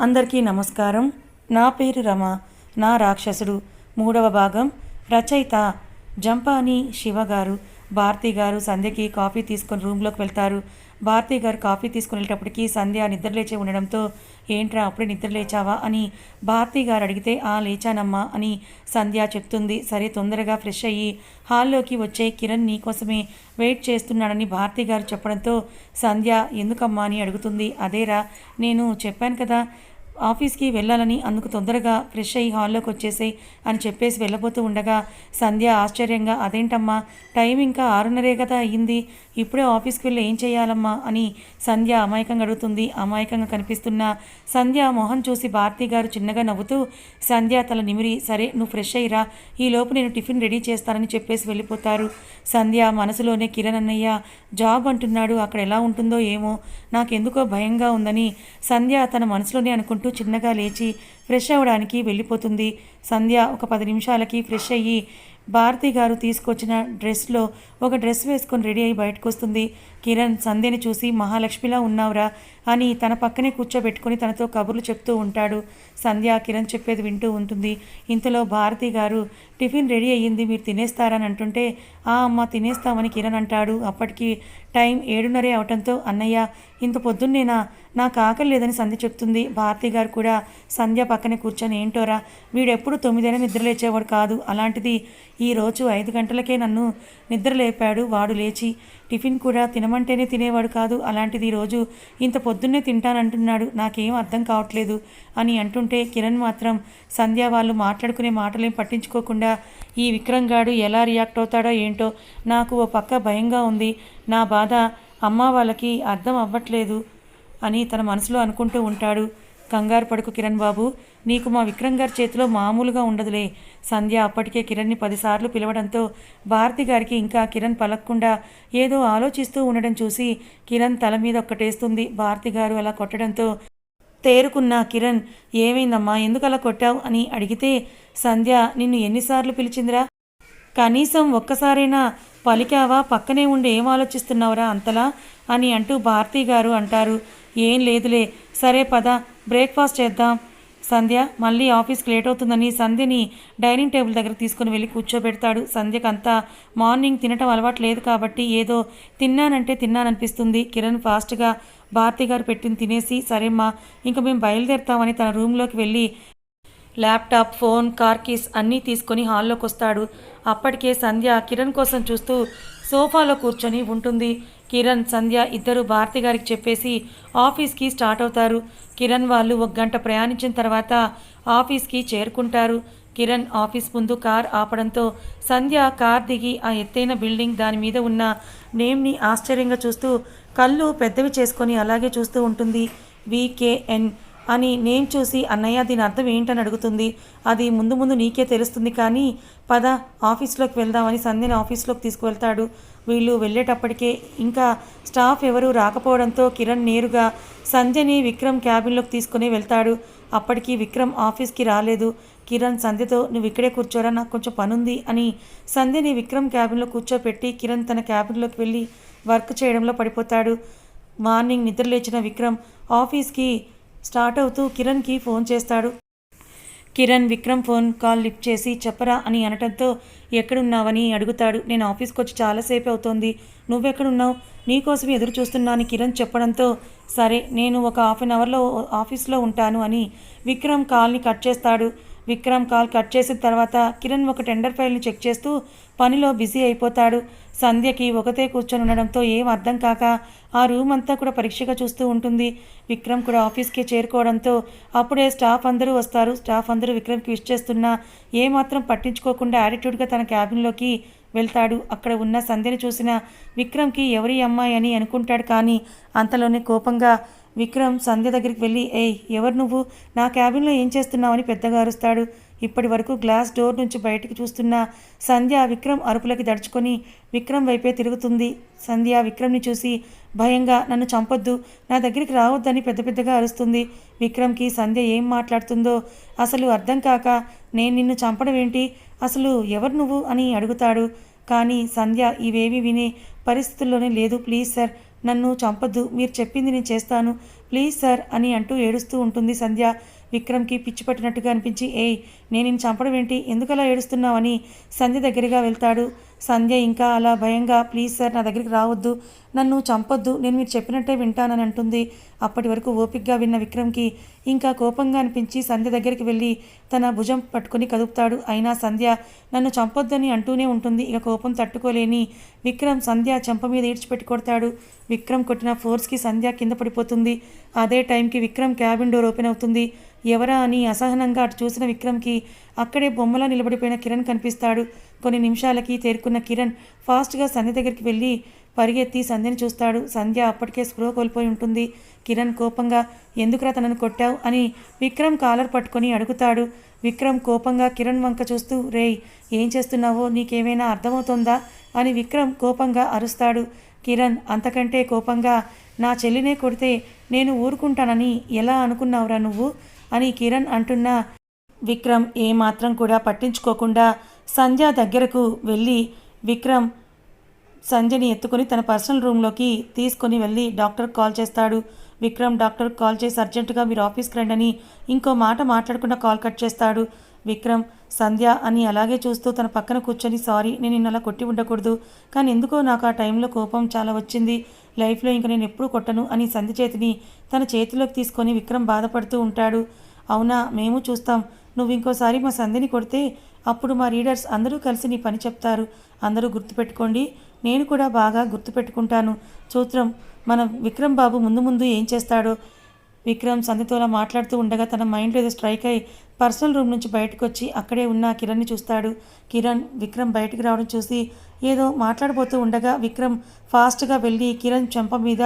అందరికీ నమస్కారం. నా పేరు రమ. నా రాక్షసుడు. మూడవ భాగం. రచయిత జంపాని శివ గారు భారతి గారు సంధ్యకి కాఫీ తీసుకొని రూమ్లోకి వెళ్తారు. భారతి గారు కాఫీ తీసుకుని వెళ్ళేటప్పటికి సంధ్య నిద్రలేచి ఉండడంతో ఏంట్రా అప్పుడే నిద్ర లేచావా? అని భారతి గారు అడిగితే ఆ లేచానమ్మా అని సంధ్య చెప్తుంది. సరే తొందరగా ఫ్రెష్ అయ్యి హాల్లోకి వచ్చే కిరణ్ నీ కోసమే వెయిట్ చేస్తున్నాడని భారతి గారు చెప్పడంతో సంధ్య ఎందుకమ్మా? అని అడుగుతుంది. అదేరా నేను చెప్పాను కదా ఆఫీస్కి వెళ్ళాలని అందుకు తొందరగా ఫ్రెష్ అయ్యి హాల్లోకి వచ్చేసే అని చెప్పేసి వెళ్ళబోతూ ఉండగా సంధ్య ఆశ్చర్యంగా అదేంటమ్మా టైం ఇంకా ఆరున్నరే కదా అయ్యింది. ఇప్పుడే ఆఫీస్కి వెళ్ళి ఏం చేయాలమ్మా? అని సంధ్య అమాయకంగా అడుగుతుంది. అమాయకంగా కనిపిస్తున్న సంధ్య మొహం చూసి భారతి గారు చిన్నగా నవ్వుతూ సంధ్య తల నిమిరి. సరే నువ్వు ఫ్రెష్ అయ్యిరా. ఈ లోపు నేను టిఫిన్ రెడీ చేస్తానని చెప్పేసి వెళ్ళిపోతారు. సంధ్య మనసులోనే కిరణ్ అన్నయ్య జాబ్ అంటున్నాడు. అక్కడ ఎలా ఉంటుందో ఏమో. నాకెందుకో భయంగా ఉందని. సంధ్య తన మనసులోనే అనుకుంటూ చిన్నగా లేచి ఫ్రెష్ అవ్వడానికి వెళ్ళిపోతుంది. సంధ్య ఒక పది నిమిషాలకి ఫ్రెష్ అయ్యి భారతి గారు తీసుకొచ్చిన డ్రెస్లో ఒక డ్రెస్ వేసుకొని రెడీ అయ్యి బయటకు వస్తుంది కిరణ్ సంధ్యని చూసి మహాలక్ష్మిలా ఉన్నావురా అని తన పక్కనే కూర్చోబెట్టుకొని తనతో కబుర్లు చెప్తూ ఉంటాడు. సంధ్య కిరణ్ చెప్పేది వింటూ ఉంటుంది. ఇంతలో భారతి గారు టిఫిన్ రెడీ అయ్యింది మీరు తినేస్తారని అంటుంటే ఆ అమ్మ తినేస్తామని కిరణ్ అంటాడు. అప్పటికి టైం ఏడున్నరే అవటంతో అన్నయ్య ఇంత పొద్దున్నేనా? నాకు ఆకలి లేదని సంధ్య చెప్తుంది. భారతి గారు కూడా సంధ్య పక్కనే కూర్చొని ఏంటోరా వీడెప్పుడు తొమ్మిదైనా నిద్ర లేచేవాడు కాదు. అలాంటిది ఈరోజు ఐదు గంటలకే నన్ను నిద్ర లేపాడు వాడు లేచి. టిఫిన్ కూడా తినమంటేనే తినేవాడు కాదు. అలాంటిది ఈరోజు ఇంత పొద్దున్నే తింటానంటున్నాడు. నాకేం అర్థం కావట్లేదు అని అంటుంటే కిరణ్ మాత్రం సంధ్య వాళ్ళు మాట్లాడుకునే మాటలేం పట్టించుకోకుండా ఈ విక్రమ్ గాడు ఎలా రియాక్ట్ అవుతాడో ఏంటో నాకు ఓ పక్క భయంగా ఉంది. నా బాధ అమ్మ వాళ్ళకి అర్థం అవ్వట్లేదు అని తన మనసులో అనుకుంటూ ఉంటాడు. కంగారు పడుకు కిరణ్ బాబు. నీకు మా విక్రమ్ గారి చేతిలో మామూలుగా ఉండదులే. సంధ్య అప్పటికే కిరణ్ని పదిసార్లు పిలవడంతో భారతి గారికి ఇంకా కిరణ్ పలక్కుండా ఏదో ఆలోచిస్తూ ఉండడం చూసి కిరణ్ తల మీద ఒక్కటేస్తుంది. భారతి గారు అలా కొట్టడంతో తేరుకున్న కిరణ్ ఏమైందమ్మా? ఎందుకు అలా కొట్టావు? అని అడిగితే సంధ్య నిన్ను ఎన్నిసార్లు పిలిచిందిరా? కనీసం ఒక్కసారైనా పలికావా? పక్కనే ఉండి ఏం ఆలోచిస్తున్నావురా అంతలా? అని అంటూ భారతీ గారు అంటారు. ఏం లేదులే. సరే పద బ్రేక్ఫాస్ట్ చేద్దాం. సంధ్య మళ్ళీ ఆఫీస్కి లేట్ అవుతుందని సంధ్యని డైనింగ్ టేబుల్ దగ్గర తీసుకుని వెళ్ళి కూర్చోబెడతాడు. సంధ్యకంతా మార్నింగ్ తినటం అలవాటు లేదు కాబట్టి ఏదో తిన్నానంటే తిన్నాననిపిస్తుంది. కిరణ్ ఫాస్ట్గా భారతి గారు పెట్టింది తినేసి సరేమ్మా ఇంక మేము బయలుదేరుతామని తన రూమ్లోకి వెళ్ళి ల్యాప్టాప్ ఫోన్ కార్ కీస్ అన్నీ తీసుకొని హాల్లోకి వస్తాడు అప్పటికే సంధ్య కిరణ్ కోసం చూస్తూ సోఫాలో కూర్చొని ఉంటుంది. కిరణ్ సంధ్య ఇద్దరు భారతి గారికి చెప్పేసి ఆఫీస్కి స్టార్ట్ అవుతారు. కిరణ్ వాళ్ళు ఒక గంట ప్రయాణించిన తర్వాత ఆఫీస్కి చేరుకుంటారు. కిరణ్ ఆఫీస్ ముందు కార్ ఆపడంతో సంధ్య కార్ దిగి ఆ ఎత్తైన బిల్డింగ్ దాని మీద ఉన్న నేమ్ని ఆశ్చర్యంగా చూస్తూ కళ్ళు పెద్దవి చేసుకొని అలాగే చూస్తూ ఉంటుంది. వికేఎన్ అని నేను చూసి అన్నయ్య దీని అర్థం ఏంటని అడుగుతుంది. అది ముందు ముందు నీకే తెలుస్తుంది కానీ పద ఆఫీస్లోకి వెళ్దామని సంధ్యని ఆఫీస్లోకి తీసుకువెళ్తాడు. వీళ్ళు వెళ్ళేటప్పటికే ఇంకా స్టాఫ్ ఎవరూ రాకపోవడంతో కిరణ్ నేరుగా సంధ్యని విక్రమ్ క్యాబిన్లోకి తీసుకుని వెళ్తాడు. అప్పటికి విక్రమ్ ఆఫీస్కి రాలేదు. కిరణ్ సంధ్యతో నువ్వు ఇక్కడే కూర్చోరా నాకు కొంచెం పనుంది అని సంధ్యని విక్రమ్ క్యాబిన్లో కూర్చోపెట్టి కిరణ్ తన క్యాబిన్లోకి వెళ్ళి వర్క్ చేయడంలో పడిపోతాడు. మార్నింగ్ నిద్ర లేచిన విక్రమ్ ఆఫీస్కి స్టార్ట్ అవుతూ కిరణ్కి ఫోన్ చేస్తాడు. Kiran Vikram phone call lift చేసి చెప్పరా అని అనటంతో ఎక్కడున్నావని? అడుగుతాడు. నేను ఆఫీస్కి వచ్చి చాలాసేపు అవుతోంది. నువ్వెక్కడున్నావు? నీకోసం ఎదురు చూస్తున్నా అని కిరణ్ చెప్పడంతో సరే నేను ఒక హాఫ్ అన్ అవర్లో ఆఫీస్లో ఉంటాను అని విక్రమ్ కాల్ని కట్ చేస్తాడు. విక్రమ్ కాల్ కట్ చేసిన తర్వాత కిరణ్ ఒక టెండర్ ఫైల్ని చెక్ చేస్తూ పనిలో బిజీ అయిపోతాడు. సంధ్యకి ఒకతే కూర్చొని ఉండడంతో ఏం అర్థం కాక ఆ రూమ్ అంతా కూడా పరీక్షగా చూస్తూ ఉంటుంది. విక్రమ్ కూడా ఆఫీస్కి చేరుకోవడంతో అప్పుడే స్టాఫ్ అందరూ వస్తారు. స్టాఫ్ అందరూ విక్రమ్కి విష్ చేస్తున్నా ఏమాత్రం పట్టించుకోకుండా యాటిట్యూడ్గా తన క్యాబిన్లోకి వెళ్తాడు. అక్కడ ఉన్న సంధ్యని చూసిన విక్రమ్కి ఎవరి అమ్మాయి అని అనుకుంటాడు కానీ అంతలోనే కోపంగా విక్రమ్ సంధ్య దగ్గరికి వెళ్ళి ఏయ్ ఎవరు నువ్వు? నా క్యాబిన్లో ఏం చేస్తున్నావని పెద్దగా అరుస్తాడు. ఇప్పటి వరకు గ్లాస్ డోర్ నుంచి బయటికి చూస్తున్న సంధ్య విక్రమ్ అరుపులకి దడుచుకొని విక్రమ్ వైపే తిరుగుతుంది. సంధ్య విక్రమ్ని చూసి భయంగా నన్ను చంపొద్దు. నా దగ్గరికి రావద్దని పెద్ద పెద్దగా అరుస్తుంది. విక్రమ్కి సంధ్య ఏం మాట్లాడుతుందో అసలు అర్థం కాక నేను నిన్ను చంపడం ఏంటి? అసలు ఎవరు నువ్వు? అని అడుగుతాడు. కానీ సంధ్య ఇవేవి వినే పరిస్థితుల్లోనే లేదు. ప్లీజ్ సార్ నన్ను చంపొద్దు. మీరు చెప్పింది నేను చేస్తాను. ప్లీజ్ సార్ అని అంటూ ఏడుస్తూ ఉంటుంది సంధ్య. విక్రమ్కి పిచ్చి పట్టినట్టుగా అనిపించి ఏయ్ నేను చంపడం ఏంటి? ఎందుకలా ఏడుస్తున్నావని సంధ్య దగ్గరగా వెళ్తాడు. సంధ్య ఇంకా అలా భయంగా ప్లీజ్ సార్ నా దగ్గరికి రావద్దు. నన్ను చంపొద్దు. నేను మీరు చెప్పినట్టే వింటానని అంటుంది. అప్పటి వరకు ఓపిక్గా విన్న విక్రమ్కి ఇంకా కోపంగా అనిపించి సంధ్య దగ్గరికి వెళ్ళి తన భుజం పట్టుకొని కదుపుతాడు. అయినా సంధ్య నన్ను చంపొద్దని అంటూనే ఉంటుంది. ఇక కోపం తట్టుకోలేని విక్రమ్ సంధ్య చెంప మీద ఈడ్చిపెట్టి కొడతాడు విక్రమ్ కొట్టిన ఫోర్స్కి సంధ్య కింద పడిపోతుంది. అదే టైంకి విక్రమ్ క్యాబిన్ డోర్ ఓపెన్ అవుతుంది. ఎవరా అని అసహనంగా అటు చూసిన విక్రమ్కి అక్కడే బొమ్మలా నిలబడిపోయిన కిరణ్ కనిపిస్తాడు. కొన్ని నిమిషాలకి తేరుకున్న కిరణ్ ఫాస్ట్గా సంధ్య దగ్గరికి వెళ్ళి పరిగెత్తి సంధ్యని చూస్తాడు. సంధ్య అప్పటికే స్పృహ కోల్పోయి ఉంటుంది. కిరణ్ కోపంగా ఎందుకురా తనను కొట్టావు? అని విక్రమ్ కాలర్ పట్టుకొని అడుగుతాడు. విక్రమ్ కోపంగా కిరణ్ వంక చూస్తూ రేయ్ ఏం చేస్తున్నావో? నీకేమైనా అర్థమవుతుందా? అని విక్రమ్ కోపంగా అరుస్తాడు. కిరణ్ అంతకంటే కోపంగా నా చెల్లినే కొడితే నేను ఊరుకుంటానని ఎలా అనుకున్నావురా నువ్వు? అని కిరణ్ అంటున్న విక్రమ్ ఏమాత్రం కూడా పట్టించుకోకుండా సంధ్య దగ్గరకు వెళ్ళి విక్రమ్ సంధ్యని ఎత్తుకొని తన పర్సనల్ రూమ్లోకి తీసుకొని వెళ్ళి డాక్టర్ కాల్ చేస్తాడు. విక్రమ్ డాక్టర్ కాల్ చేసి అర్జెంటుగా మీరు ఆఫీస్కి రండి అని ఇంకో మాట మాట్లాడకుండా కాల్ కట్ చేస్తాడు. విక్రమ్ సంధ్య అని అలాగే చూస్తూ తన పక్కన కూర్చొని సారీ నేను నిన్న అలా కొట్టి ఉండకూడదు. కానీ ఎందుకో నాకు ఆ టైంలో కోపం చాలా వచ్చింది. లైఫ్లో ఇంక నేను ఎప్పుడూ కొట్టను అని సంధ్య చేతిని తన చేతిలోకి తీసుకొని విక్రమ్ బాధపడుతూ ఉంటాడు. అవునా మేము చూస్తాం. నువ్వు ఇంకోసారి మా సంధ్యని కొడితే అప్పుడు మా రీడర్స్ అందరూ కలిసి నీ పని చెప్తారు. అందరూ గుర్తుపెట్టుకోండి. నేను కూడా బాగా గుర్తుపెట్టుకుంటాను. సూత్రం మన విక్రమ్ బాబు ముందు ముందు ఏం చేస్తాడో విక్రమ్ సంధ్యతోలా మాట్లాడుతూ ఉండగా తన మైండ్లో ఏదో స్ట్రైక్ అయి పర్సనల్ రూమ్ నుంచి బయటకు వచ్చి అక్కడే ఉన్న కిరణ్ని చూస్తాడు. కిరణ్ విక్రమ్ బయటికి రావడం చూసి ఏదో మాట్లాడబోతూ ఉండగా విక్రమ్ ఫాస్ట్గా వెళ్ళి కిరణ్ చెంప మీద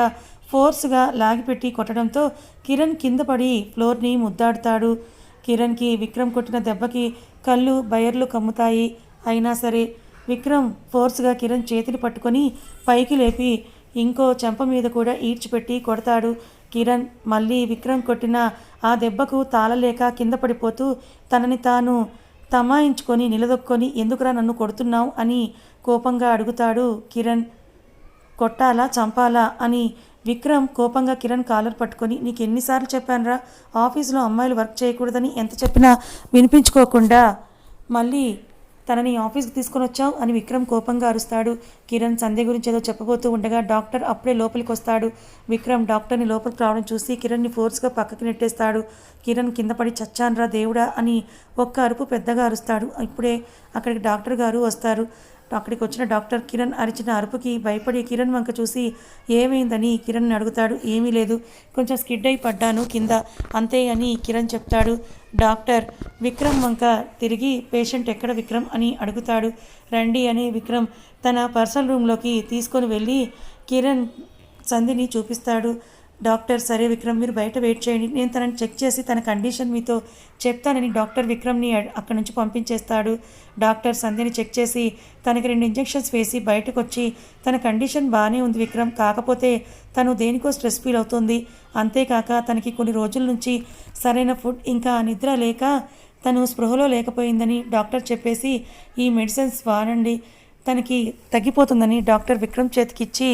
ఫోర్స్గా లాగిపెట్టి కొట్టడంతో కిరణ్ కింద పడి ఫ్లోర్ని ముద్దాడుతాడు. కిరణ్కి విక్రమ్ కొట్టిన దెబ్బకి కళ్ళు బయర్లు కమ్ముతాయి. అయినా సరే విక్రమ్ ఫోర్స్గా కిరణ్ చేతిని పట్టుకొని పైకి లేపి ఇంకో చెంప మీద కూడా ఈడ్చిపెట్టి కొడతాడు. కిరణ్ మళ్ళీ విక్రమ్ కొట్టిన ఆ దెబ్బకు తాళలేక కింద పడిపోతూ తనని తాను తమాయించుకొని నిలదొక్కొని ఎందుకురా నన్ను కొడుతున్నావు? అని కోపంగా అడుగుతాడు కిరణ్. కొట్టాలా? చంపాలా? అని విక్రమ్ కోపంగా కిరణ్ కాలర్ పట్టుకొని నీకు ఎన్నిసార్లు చెప్పానురా? ఆఫీసులో అమ్మాయిలు వర్క్ చేయకూడదని ఎంత చెప్పినా వినిపించుకోకుండా. మళ్ళీ తనని ఆఫీస్కి తీసుకొని వచ్చావు అని విక్రమ్ కోపంగా అరుస్తాడు. కిరణ్ సంధ్య గురించి ఏదో చెప్పబోతూ ఉండగా డాక్టర్ అప్పుడే లోపలికి వస్తాడు. విక్రమ్ డాక్టర్ని లోపలికి రావడం చూసి కిరణ్ని ఫోర్స్గా పక్కకి నెట్టేస్తాడు. కిరణ్ కింద పడి చచ్చాన్రా దేవుడా అని ఒక్క అరుపు పెద్దగా అరుస్తాడు. ఇప్పుడే అక్కడికి డాక్టర్ గారు వస్తారు. అక్కడికి వచ్చిన డాక్టర్ కిరణ్ అరిచిన అరుపుకి భయపడి కిరణ్ వంక చూసి ఏమైందని? కిరణ్ అడుగుతాడు. ఏమీ లేదు. కొంచెం స్కిడ్ అయి పడ్డాను కింద. అంతే అని కిరణ్ చెప్తాడు. డాక్టర్ విక్రమ్ వంక తిరిగి పేషెంట్ ఎక్కడ విక్రమ్? అని అడుగుతాడు. రండి అని విక్రమ్ తన పర్సనల్ రూమ్లోకి తీసుకొని వెళ్ళి కిరణ్ సంధిని చూపిస్తాడు. డాక్టర్ సరే విక్రమ్ మీరు బయట వెయిట్ చేయండి. నేను తనని చెక్ చేసి తన కండిషన్ మీతో చెప్తానని డాక్టర్ విక్రమ్ని అక్కడి నుంచి పంపించేస్తాడు. డాక్టర్ సంధ్యని చెక్ చేసి తనకి రెండు ఇంజెక్షన్స్ వేసి బయటకు వచ్చి తన కండిషన్ బాగానే ఉంది విక్రమ్ కాకపోతే తను దేనికో స్ట్రెస్ ఫీల్ అవుతుంది. అంతేకాక తనకి కొన్ని రోజుల నుంచి సరైన ఫుడ్ ఇంకా నిద్ర లేక తను స్పృహలో లేకపోయిందని డాక్టర్ చెప్పేసి ఈ మెడిసిన్స్ వాడండి తనకి తగ్గిపోతుందని డాక్టర్ విక్రమ్ చేతికిచ్చి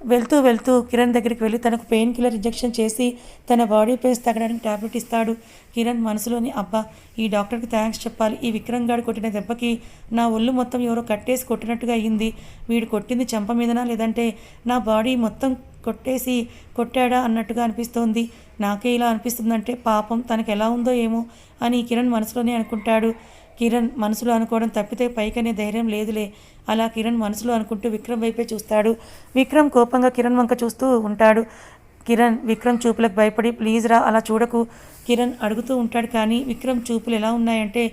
వెళ్తూ వెళ్తూ కిరణ్ దగ్గరికి వెళ్ళి తనకు పెయిన్ కిల్లర్ ఇంజెక్షన్ చేసి తన బాడీ పెయిన్స్ తగ్గడానికి టాబ్లెట్ ఇస్తాడు. కిరణ్ మనసులోని అబ్బా ఈ డాక్టర్కి థ్యాంక్స్ చెప్పాలి. ఈ విక్రమ్ గాడు కొట్టిన దెబ్బకి నా ఒళ్ళు మొత్తం ఎవరో కట్టేసి కొట్టినట్టుగా అయ్యింది వీడు కొట్టింది చెంప మీదనా లేదంటే నా బాడీ మొత్తం కొట్టేసి కొట్టాడా అన్నట్టుగా అనిపిస్తోంది. నాకే ఇలా అనిపిస్తుందంటే పాపం తనకు ఎలా ఉందో ఏమో అని కిరణ్ మనసులోనే అనుకుంటాడు. కిరణ్ మనసులో అనుకోవడం తప్పితే పైకనే ధైర్యం లేదులే. అలా కిరణ్ మనసులో అనుకుంటూ విక్రమ్ వైపే చూస్తాడు. విక్రమ్ కోపంగా కిరణ్ వంక చూస్తూ ఉంటాడు. కిరణ్ విక్రమ్ చూపులకు భయపడి ప్లీజ్ రా అలా చూడకు. కిరణ్ అడుగుతూ ఉంటాడు కానీ విక్రమ్ చూపులు ఎలా ఉన్నాయంటే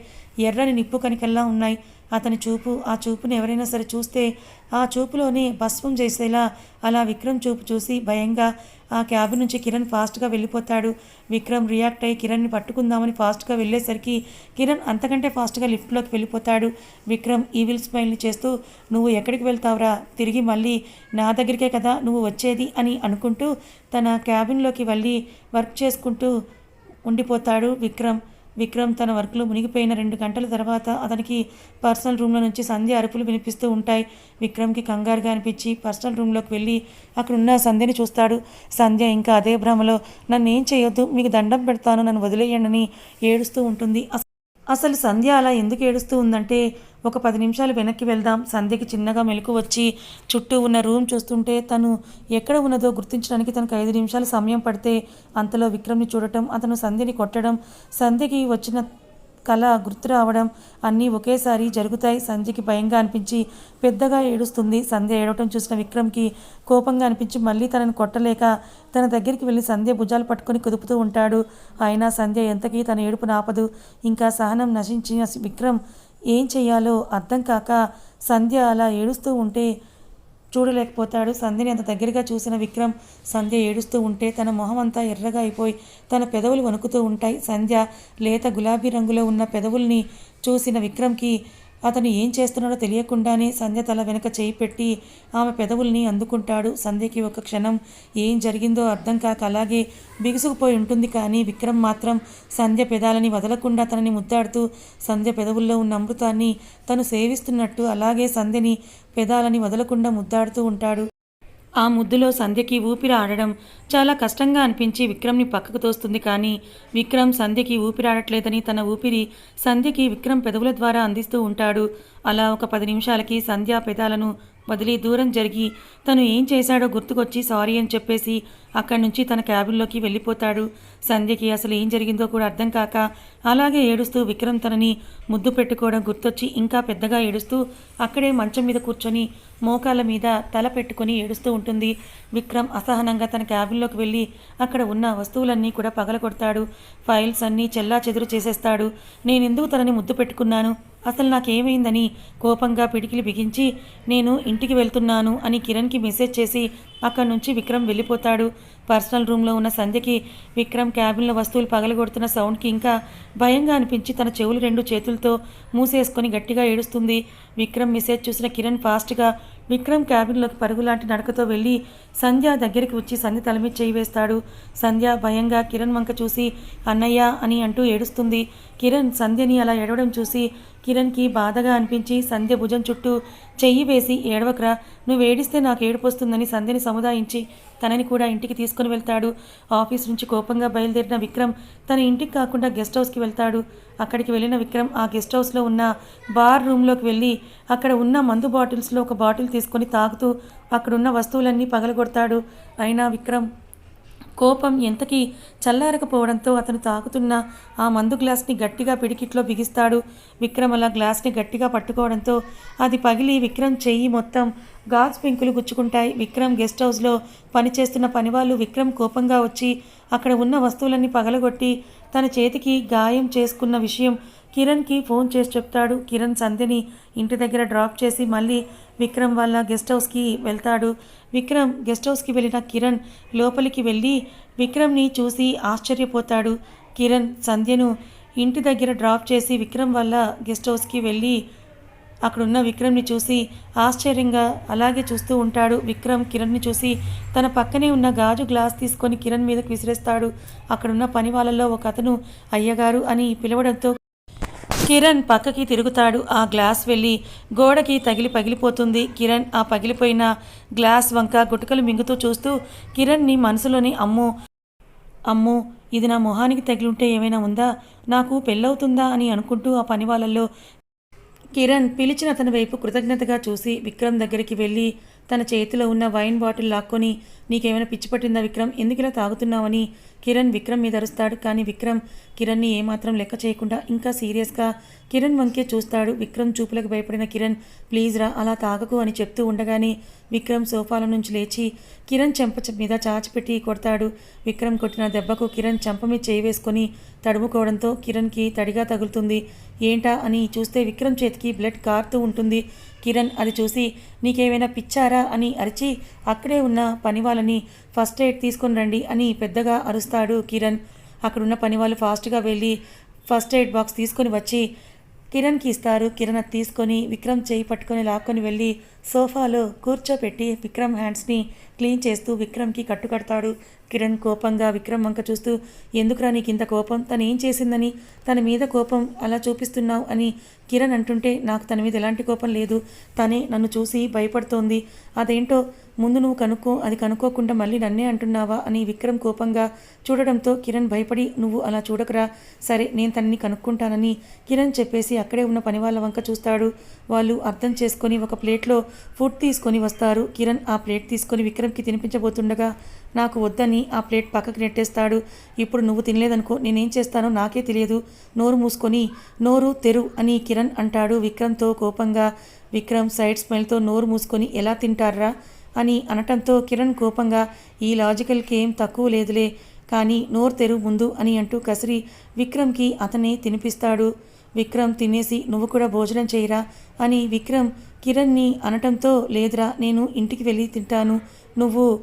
ఎర్రని నిప్పు కనికల్లా ఉన్నాయి. అతని చూపు ఆ చూపుని ఎవరైనా సరే చూస్తే ఆ చూపులోనే భస్మం చేసేలా అలా విక్రమ్ చూపు చూసి భయంగా ఆ క్యాబిన్ నుంచి కిరణ్ ఫాస్ట్గా వెళ్ళిపోతాడు. విక్రమ్ రియాక్ట్ అయ్యి కిరణ్ని పట్టుకుందామని ఫాస్ట్గా వెళ్ళేసరికి కిరణ్ అంతకంటే ఫాస్ట్గా లిఫ్ట్లోకి వెళ్ళిపోతాడు. విక్రమ్ ఈవిల్ స్మైల్ని చేస్తూ నువ్వు ఎక్కడికి వెళ్తావురా? తిరిగి మళ్ళీ నా దగ్గరికే కదా? నువ్వు వచ్చేది? అని అనుకుంటూ తన క్యాబిన్లోకి వెళ్ళి వర్క్ చేసుకుంటూ ఉండిపోతాడు విక్రమ్. విక్రమ్ తన వర్క్లో మునిగిపోయిన రెండు గంటల తర్వాత అతనికి పర్సనల్ రూమ్లో నుంచి సంధ్య అరుపులు వినిపిస్తూ ఉంటాయి. విక్రమ్కి కంగారుగా అనిపించి పర్సనల్ రూమ్లోకి వెళ్ళి అక్కడున్న సంధ్యని చూస్తాడు. సంధ్య ఇంకా అదే భ్రమలో నన్ను ఏం చేయొద్దు మీకు దండం పెడతాను నన్ను వదిలేయండి అని ఏడుస్తూ ఉంటుంది. అసలు సంధ్య అలా ఎందుకు ఏడుస్తూ ఉందంటే ఒక పది నిమిషాలు వెనక్కి వెళ్దాం. సంధ్యకి చిన్నగా మెలకు వచ్చి చుట్టూ ఉన్న రూమ్ చూస్తుంటే తను ఎక్కడ ఉన్నదో గుర్తించడానికి తనకు ఐదు నిమిషాలు సమయం పడితే అంతలో విక్రమ్ని చూడటం అతను సంధ్యని కొట్టడం సంధ్యకి వచ్చిన కళ గుర్తు రావడం అన్నీ ఒకేసారి జరుగుతాయి. సంధ్యకి భయంగా అనిపించి పెద్దగా ఏడుస్తుంది. సంధ్య ఏడవటం చూసిన విక్రమ్కి కోపంగా అనిపించి మళ్ళీ తనను కొట్టలేక తన దగ్గరికి వెళ్ళి సంధ్య భుజాలు పట్టుకొని కుదుపుతూ ఉంటాడు. అయినా సంధ్య ఎంతకీ తన ఏడుపు నాపదు ఇంకా సహనం నశించిన విక్రమ్ ఏం చేయాలో అర్థం కాక సంధ్య అలా ఏడుస్తూ ఉంటే చూడలేకపోతాడు. సంధ్యని అంత దగ్గరగా చూసిన విక్రమ్ సంధ్య ఏడుస్తూ ఉంటే తన మొహం అంతా ఎర్రగా అయిపోయి తన పెదవులు వణుకుతూ ఉంటాయి. సంధ్య లేత గులాబీ రంగులో ఉన్న పెదవుల్ని చూసిన విక్రమ్కి అతను ఏం చేస్తున్నాడో తెలియకుండానే సంధ్య తల వెనక చేయి పెట్టి ఆమె పెదవుల్ని అందుకుంటాడు. సంధ్యకి ఒక క్షణం ఏం జరిగిందో అర్థం కాక అలాగే బిగుసుకుపోయి ఉంటుంది. కానీ విక్రమ్ మాత్రం సంధ్య పెదాలని వదలకుండా తనని ముద్దాడుతూ సంధ్య పెదవుల్లో ఉన్న అమృతాన్ని తను సేవిస్తున్నట్టు అలాగే సంధ్యని పెదాలని వదలకుండా ముద్దాడుతూ ఉంటాడు. ఆ ముద్దులో సంధ్యకి ఊపిరి ఆడడం చాలా కష్టంగా అనిపించి విక్రమ్ని పక్కకు తోస్తుంది కానీ విక్రమ్ సంధ్యకి ఊపిరాడట్లేదని తన ఊపిరి సంధ్యకి విక్రమ్ పెదవుల ద్వారా అందిస్తూ ఉంటాడు. అలా ఒక పది నిమిషాలకి సంధ్య పెదాలను వదిలి దూరం జరిగి తను ఏం చేశాడో గుర్తుకొచ్చి సారీ అని చెప్పేసి అక్కడి నుంచి తన క్యాబిన్లోకి వెళ్ళిపోతాడు. సంధ్యకి అసలు ఏం జరిగిందో కూడా అర్థం కాక అలాగే ఏడుస్తూ విక్రమ్ తనని ముద్దు పెట్టుకోవడం గుర్తొచ్చి ఇంకా పెద్దగా ఏడుస్తూ అక్కడే మంచం మీద కూర్చొని మోకాళ్ళ మీద తల పెట్టుకొని ఏడుస్తూ ఉంటుంది. విక్రమ్ అసహనంగా తన క్యాబిన్లోకి వెళ్ళి అక్కడ ఉన్న వస్తువులన్నీ కూడా పగలగొడతాడు. ఫైల్స్ అన్నీ చెల్లా చెదురు చేసేస్తాడు. నేనెందుకు తనని ముద్దు పెట్టుకున్నాను? అసలు నాకేమైందని కోపంగా పిడికిలి బిగించి నేను ఇంటికి వెళ్తున్నాను అని కిరణ్కి మెసేజ్ చేసి అక్కడి నుంచి విక్రమ్ వెళ్ళిపోతాడు. పర్సనల్ రూమ్లో ఉన్న సంధ్యకి విక్రమ్ క్యాబిన్లో వస్తువులు పగలగొడుతున్న సౌండ్కి ఇంకా భయంగా అనిపించి తన చెవులు రెండు చేతులతో మూసేసుకొని గట్టిగా ఏడుస్తుంది. విక్రమ్ మెసేజ్ చూసిన కిరణ్ ఫాస్ట్గా విక్రమ్ క్యాబిన్లోకి పరుగులాంటి నడకతో వెళ్ళి సంధ్య దగ్గరికి వచ్చి సంధ్య తల చేయి వేస్తాడు. సంధ్య భయంగా కిరణ్ వంక చూసి అన్నయ్య అని అంటూ ఏడుస్తుంది. కిరణ్ సంధ్యని అలా ఏడవడం చూసి కిరణ్కి బాధగా అనిపించి సంధ్య భుజం చుట్టూ చెయ్యి వేసి ఏడవకరా నువ్వేడిస్తే నాకు ఏడుపొస్తుందని సంధ్యని సముదాయించి తనని కూడా ఇంటికి తీసుకుని వెళ్తాడు. ఆఫీస్ నుంచి కోపంగా బయలుదేరిన విక్రమ్ తన ఇంటికి కాకుండా గెస్ట్ హౌస్కి వెళ్తాడు. అక్కడికి వెళ్ళిన విక్రమ్ ఆ గెస్ట్ హౌస్లో ఉన్న బార్ రూమ్లోకి వెళ్ళి అక్కడ ఉన్న మందు బాటిల్స్లో ఒక బాటిల్ తీసుకొని తాగుతూ అక్కడున్న వస్తువులన్నీ పగలగొడతాడు. అయినా విక్రమ్ కోపం ఎంతకీ చల్లారకపోవడంతో అతను తాగుతున్న ఆ మందు గ్లాస్ని గట్టిగా పిడికిట్లో బిగిస్తాడు. విక్రమ్ అలా గ్లాస్ని గట్టిగా పట్టుకోవడంతో అది పగిలి విక్రమ్ చెయ్యి మొత్తం గాజ్ పెంకులు గుచ్చుకుంటాయి. విక్రమ్ గెస్ట్ హౌస్లో పనిచేస్తున్న పనివాళ్ళు విక్రమ్ కోపంగా వచ్చి అక్కడ ఉన్న వస్తువులన్నీ పగలగొట్టి తన చేతికి గాయం చేసుకున్న విషయం కిరణ్కి ఫోన్ చేసి చెప్తాడు. కిరణ్ సంధ్యని ఇంటి దగ్గర డ్రాప్ చేసి మళ్ళీ విక్రమ్ వాళ్ళ గెస్ట్ హౌస్కి వెళ్తాడు. విక్రమ్ గెస్ట్ హౌస్కి వెళ్ళిన కిరణ్ లోపలికి వెళ్ళి విక్రమ్ని చూసి ఆశ్చర్యపోతాడు. కిరణ్ సంధ్యను ఇంటి దగ్గర డ్రాప్ చేసి విక్రమ్ వాళ్ళ గెస్ట్ హౌస్కి వెళ్ళి అక్కడున్న విక్రమ్ని చూసి ఆశ్చర్యంగా అలాగే చూస్తూ ఉంటాడు. విక్రమ్ కిరణ్ని చూసి తన పక్కనే ఉన్న గాజు గ్లాస్ తీసుకొని కిరణ్ మీదకు విసిరేస్తాడు. అక్కడున్న పని వాళ్ళలో ఒక అతను అయ్యగారు అని పిలవడంతో కిరణ్ పక్కకి తిరుగుతాడు. ఆ గ్లాస్ వెళ్ళి గోడకి తగిలి పగిలిపోతుంది. కిరణ్ ఆ పగిలిపోయిన గ్లాస్ వంక గుటకలు మింగుతూ చూస్తూ కిరణ్ని మనసులోని అమ్మో అమ్మో ఇది నా మొహానికి తగిలుంటే ఏమైనా ఉందా? నాకు పెళ్ళవుతుందా అని అనుకుంటూ ఆ పని వాళ్ళల్లో కిరణ్ పిలిచిన అతని వైపు కృతజ్ఞతగా చూసి విక్రమ్ దగ్గరికి వెళ్ళి తన చేతిలో ఉన్న వైన్ బాటిల్ లాక్కొని నీకేమైనా పిచ్చి పట్టిందా విక్రమ్? ఎందుకు ఇలా తాగుతున్నావని? కిరణ్ విక్రమ్ మీద అరుస్తాడు. కానీ విక్రమ్ కిరణ్ని ఏమాత్రం లెక్క చేయకుండా ఇంకా సీరియస్గా కిరణ్ వంకే చూస్తాడు. విక్రమ్ చూపులకు భయపడిన కిరణ్ ప్లీజ్ రా అలా తాగకు అని చెప్తూ ఉండగానే విక్రమ్ సోఫాల నుంచి లేచి కిరణ్ చెంప మీద చాచిపెట్టి కొడతాడు. విక్రమ్ కొట్టిన దెబ్బకు కిరణ్ చెంప మీద చేయి వేసుకొని తడుముకోవడంతో కిరణ్కి తడిగా తగులుతుంది. ఏంటా? అని చూస్తే విక్రమ్ చేతికి బ్లడ్ కారుతూ ఉంటుంది. కిరణ్ అది చూసి నీకేమైనా పిచ్చారా? అని అరిచి అక్కడే ఉన్న పనివాళ్ళని ఫస్ట్ ఎయిడ్ తీసుకొని రండి అని పెద్దగా అరుస్తాడు కిరణ్. అక్కడున్న పనివాళ్ళు ఫాస్ట్గా వెళ్ళి ఫస్ట్ ఎయిడ్ బాక్స్ తీసుకొని వచ్చి కిరణ్కి ఇస్తారు. కిరణ్ తీసుకొని విక్రమ్ చేయి పట్టుకొని లాక్కొని వెళ్ళి సోఫాలో కూర్చోపెట్టి విక్రమ్ హ్యాండ్స్ని క్లీన్ చేస్తూ విక్రమ్కి కట్టుకడతాడు కిరణ్ కోపంగా విక్రమ్ వంక చూస్తూ ఎందుకురా నీకు ఇంత కోపం? తను ఏం చేసిందని? తన మీద కోపం అలా చూపిస్తున్నావు అని కిరణ్ అంటుంటే నాకు తన మీద ఎలాంటి కోపం లేదు. తనే నన్ను చూసి భయపడుతోంది. అదేంటో ముందు నువ్వు కనుక్కో అది కనుక్కోకుండా మళ్ళీ నన్నే అంటున్నావా అని విక్రమ్ కోపంగా చూడడంతో కిరణ్ భయపడి నువ్వు అలా చూడకురా. సరే నేను తనని కనుక్కుంటానని కిరణ్ చెప్పేసి అక్కడే ఉన్న పని వాళ్ళ వంక చూస్తాడు. వాళ్ళు అర్థం చేసుకొని ఒక ప్లేట్లో ఫుడ్ తీసుకొని వస్తారు. కిరణ్ ఆ ప్లేట్ తీసుకొని విక్రమ్కి తినిపించబోతుండగా నాకు వద్దని ఆ ప్లేట్ పక్కకి నెట్టేస్తాడు. ఇప్పుడు నువ్వు తినలేదనుకో నేనేం చేస్తానో నాకే తెలియదు. నోరు మూసుకొని నోరు తెరు అని కిరణ్ అంటాడు విక్రమ్తో కోపంగా. విక్రమ్ సైడ్ స్మెల్తో నోరు మూసుకొని ఎలా తింటారా? అని అనటంతో కిరణ్ కోపంగా ఈ లాజికల్కి ఏం తక్కువ లేదులే కానీ నోరు తెరు ముందు అని అంటూ కసిరి విక్రమ్కి అతనే తినిపిస్తాడు. విక్రమ్ తినేసి నువ్వు కూడా భోజనం చేయరా? అని విక్రమ్ కిరణ్ని అనటంతో లేదురా నేను ఇంటికి వెళ్ళి తింటాను. నువ్వు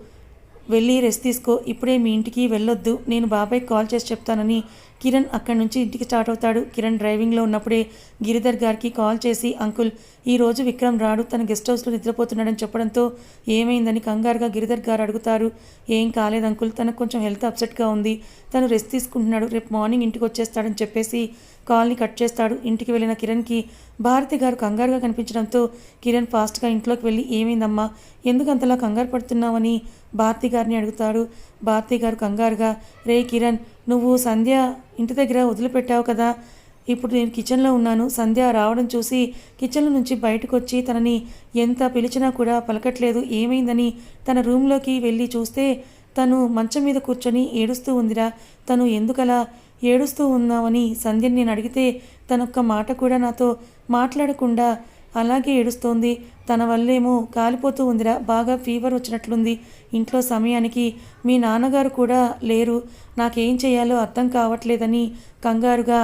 వెళ్ళి రెస్ట్ తీసుకో. ఇప్పుడే మీ ఇంటికి వెళ్ళొద్దు. నేను బాబాయ్ కాల్ చేసి చెప్తానని కిరణ్ అక్కడి నుంచి ఇంటికి స్టార్ట్ అవుతాడు. కిరణ్ డ్రైవింగ్లో ఉన్నప్పుడే గిరిధర్ గారికి కాల్ చేసి అంకుల్ ఈ రోజు విక్రమ్ రాడు తన గెస్ట్ హౌస్లో నిద్రపోతున్నాడని చెప్పడంతో ఏమైందని కంగారుగా గిరిధర్ గారు అడుగుతారు. ఏం కాలేదు అంకుల్ తనకు కొంచెం హెల్త్ అప్సెట్గా ఉంది. తను రెస్ట్ తీసుకుంటున్నాడు. రేపు మార్నింగ్ ఇంటికి వచ్చేస్తాడని చెప్పేసి కాల్ని కట్ చేస్తాడు. ఇంటికి వెళ్ళిన కిరణ్కి భారతి గారు కంగారుగా కనిపించడంతో కిరణ్ ఫాస్ట్గా ఇంట్లోకి వెళ్ళి ఏమైందమ్మా? ఎందుకు అంతలా కంగారు పడుతున్నావని? భారతి గారిని అడుగుతాడు. భారతి గారు కంగారుగా రే కిరణ్ నువ్వు సంధ్య ఇంటి దగ్గర వదిలిపెట్టావు కదా. ఇప్పుడు నేను కిచెన్లో ఉన్నాను. సంధ్య రావడం చూసి కిచెన్లో నుంచి బయటకు వచ్చి తనని ఎంత పిలిచినా కూడా పలకట్లేదు. ఏమైందని తన రూమ్లోకి వెళ్ళి చూస్తే తను మంచం మీద కూర్చొని ఏడుస్తూ ఉందిరా. తను ఎందుకలా ఏడుస్తూ ఉన్నావని సంధ్యని నేను అడిగితే తనొక్క మాట కూడా నాతో మాట్లాడకుండా అలాగే ఏడుస్తోంది. తన వల్లేమో కాలిపోతూ ఉందిరా బాగా ఫీవర్ వచ్చినట్లుంది. ఇంట్లో సమయానికి మీ నాన్నగారు కూడా లేరు. నాకేం చేయాలో అర్థం కావట్లేదని కంగారుగా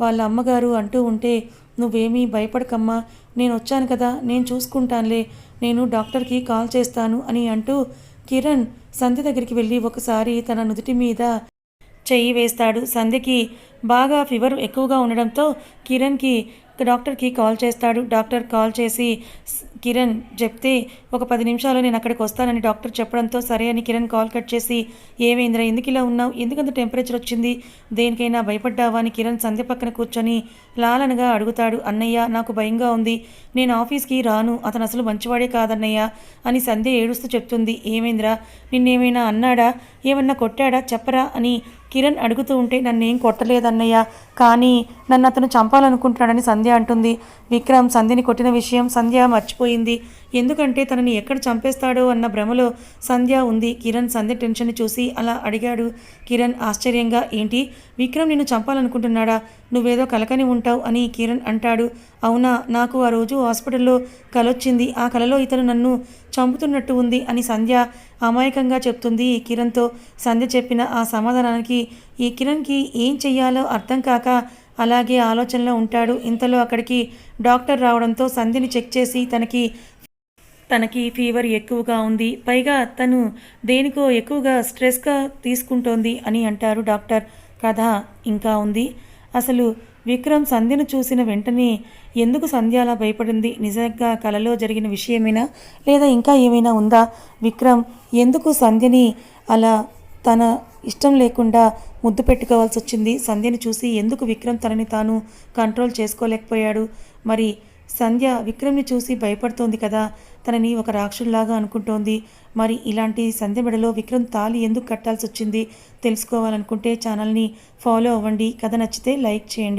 వాళ్ళ అమ్మగారు అంటూ ఉంటే నువ్వేమీ భయపడకమ్మా. నేను వచ్చాను కదా నేను చూసుకుంటానులే. నేను డాక్టర్కి కాల్ చేస్తాను అని అంటూ కిరణ్ సంధ్య దగ్గరికి వెళ్ళి ఒకసారి తన నుదుటి మీద చెయ్యి వేస్తాడు. సంధ్యకి బాగా ఫీవర్ ఎక్కువగా ఉండడంతో కిరణ్కి డాక్టర్కి కాల్ చేస్తాడు. డాక్టర్ కాల్ చేసి కిరణ్ చెప్తే ఒక పది నిమిషాలు నేను అక్కడికి వస్తానని డాక్టర్ చెప్పడంతో సరే అని కిరణ్ కాల్ కట్ చేసి ఏమైందిరా ఎందుకు ఇలా ఉన్నావు? ఎందుకంత టెంపరేచర్ వచ్చింది? దేనికైనా భయపడ్డావా అని కిరణ్ సంధ్య పక్కన కూర్చొని లాలనగా అడుగుతాడు అన్నయ్య నాకు భయంగా ఉంది. నేను ఆఫీస్కి రాను. అతను అసలు మంచివాడే కాదన్నయ్య అని సంధ్య ఏడుస్తూ చెప్తుంది. ఏమైందిరా? నిన్నేమైనా అన్నాడా? ఏమన్నా కొట్టాడా? చెప్పరా? అని కిరణ్ అడుగుతూ ఉంటే నన్నేం కొట్టలేదన్నయ్య. కానీ నన్ను అతను చంపాలనుకుంటున్నాడని సంధ్య అంటుంది. విక్రమ్ సంధ్యని కొట్టిన విషయం సంధ్య మర్చిపోయింది. ఎందుకంటే తనని ఎక్కడ చంపేస్తాడో అన్న భ్రమలో సంధ్య ఉంది. కిరణ్ సంధ్య టెన్షన్ చూసి అలా అడిగాడు. కిరణ్ ఆశ్చర్యంగా ఏంటి? విక్రమ్ నిన్ను చంపాలనుకుంటున్నాడా? నువ్వేదో కలకని ఉంటావు అని కిరణ్ అంటాడు. అవునా? నాకు ఆ రోజు హాస్పిటల్లో కలొచ్చింది. ఆ కలలో ఇతను నన్ను చంపుతున్నట్టు ఉంది అని సంధ్య అమాయకంగా చెప్తుంది ఈ కిరణ్తో. సంధ్య చెప్పిన ఆ సమాధానానికి ఈ కిరణ్కి ఏం చెయ్యాలో అర్థం కాక అలాగే ఆలోచనలో ఉంటాడు. ఇంతలో అక్కడికి డాక్టర్ రావడంతో సంధిని చెక్ చేసి తనకి తనకి ఫీవర్ ఎక్కువగా ఉంది. పైగా తను దేనికో ఎక్కువగా స్ట్రెస్గా తీసుకుంటోంది అని అంటారు డాక్టర్. కథ ఇంకా ఉంది. అసలు విక్రమ్ సంధ్యను చూసిన వెంటనే ఎందుకు సంధ్య అలా భయపడింది? నిజంగా కలలో జరిగిన విషయమేనా? లేదా ఇంకా ఏమైనా ఉందా? విక్రమ్ ఎందుకు సంధ్యని అలా తన ఇష్టం లేకుండా ముద్దు పెట్టుకోవాల్సి వచ్చింది. సంధ్యని చూసి ఎందుకు విక్రమ్ తనని తాను కంట్రోల్ చేసుకోలేకపోయాడు? మరి సంధ్య విక్రమ్ని చూసి భయపడుతోంది కదా? తనని ఒక రాక్షసులాగా అనుకుంటోంది. మరి ఇలాంటి సంధ్య మెడలో విక్రమ్ తాలి ఎందుకు కట్టాల్సి వచ్చింది? తెలుసుకోవాలనుకుంటే ఛానల్ని ఫాలో అవ్వండి. కథ నచ్చితే లైక్ చేయండి.